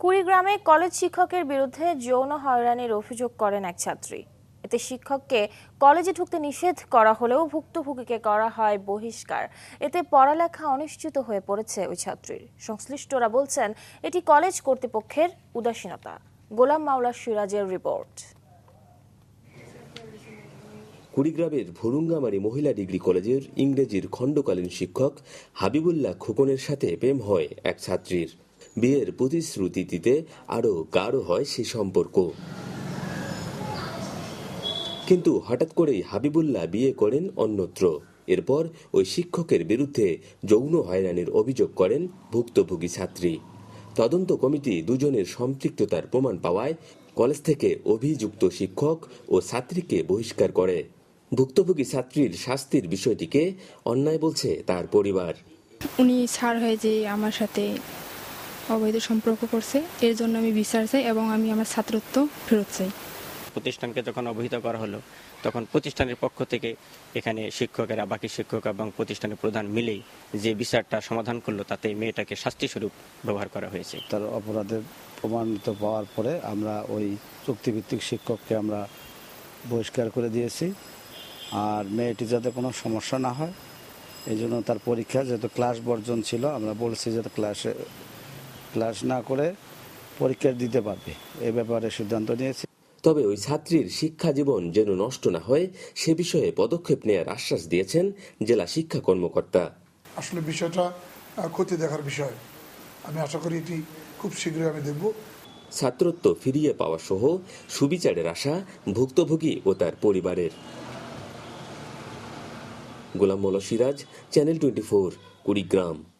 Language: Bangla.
কুড়িগ্রামে কলেজ শিক্ষকের বিরুদ্ধে যৌন হয়রানির অভিযোগ করেন এক ছাত্রী। এতে শিক্ষককে কলেজে ঢুকতে নিষেধ করা হলেও ভুক্তভোগীকে করা হয় বহিষ্কার। এতে পড়ালেখা অনিশ্চিত হয়ে পড়েছে ওই ছাত্রীর। সংশ্লিষ্টরা বলছেন, এটি কলেজ কর্তৃপক্ষের উদাসীনতা। গোলাম মাওলা সিরাজের রিপোর্ট। কুড়িগ্রামের ভুরুঙ্গামারি মহিলা ডিগ্রি কলেজের ইংরেজির খণ্ডকালীন শিক্ষক হাবিবুল্লাহ খোকনের সাথে প্রেম হয় এক ছাত্রীর। বিয়ের প্রতিশ্রুতি দিতে আরও গাঢ় হয় সে সম্পর্ক। কিন্তু হঠাৎ করেই হাবিবুল্লাহ বিয়ে করেন অন্যত্র। এরপর ওই শিক্ষকের বিরুদ্ধে যৌন হয়রানির অভিযোগ করেন ভুক্তভোগী ছাত্রী। তদন্ত কমিটি দুজনের সম্পৃক্ততার প্রমাণ পাওয়ায় কলেজ থেকে অভিযুক্ত শিক্ষক ও ছাত্রীকে বহিষ্কার করে। ভুক্তভোগী ছাত্রীর শাস্তির বিষয়টিকে অন্যায় বলছে তার পরিবার। উনি ছাড় হয়ে যে আমার সাথে অবৈধ সম্পর্ক করছে এর জন্য আমি বিচার চাই এবং আমি আমার ছাত্রত্ব ফেরত চাই। প্রতিষ্ঠানকে যখন অবহিত করা হলো তখন প্রতিষ্ঠানের পক্ষ থেকে এখানে শিক্ষকেরা বাকি শিক্ষক এবং প্রতিষ্ঠানের প্রধান মিলেই যে বিচারটা সমাধান করল তাতে মেয়েটাকে শাস্তিস্বরূপ ব্যবহার করা হয়েছে। তার অপরাধের প্রমাণিত পাওয়ার পরে আমরা ওই চুক্তিভিত্তিক শিক্ষককে আমরা বহিষ্কার করে দিয়েছি। আর মেয়েটি যাতে কোনো সমস্যা না হয় এই জন্য তার পরীক্ষা যেহেতু ক্লাস বর্জন ছিল আমরা বলছি যাতে ক্লাসে ক্লাস না করে পরীক্ষা দিতে পারবে। এ ব্যাপারে সিদ্ধান্ত নিয়েছি। তবে ওই ছাত্রীর শিক্ষা জীবন যেন নষ্ট না হয় সে বিষয়ে পদক্ষেপ নেয়ার আশ্বাস দিয়েছেন জেলা শিক্ষা কর্মকর্তা। আসলে বিষয়টা ক্ষতি দেখার বিষয়। আমি আশা করি এটি খুব শীঘ্রই আমি দেখব। ছাত্রত্ব ফিরিয়ে পাওয়া সহ সুবিচারের আশা ভুক্তভোগী ও তার পরিবারের। Golam Molla Siraj channel twenty four Kurigram.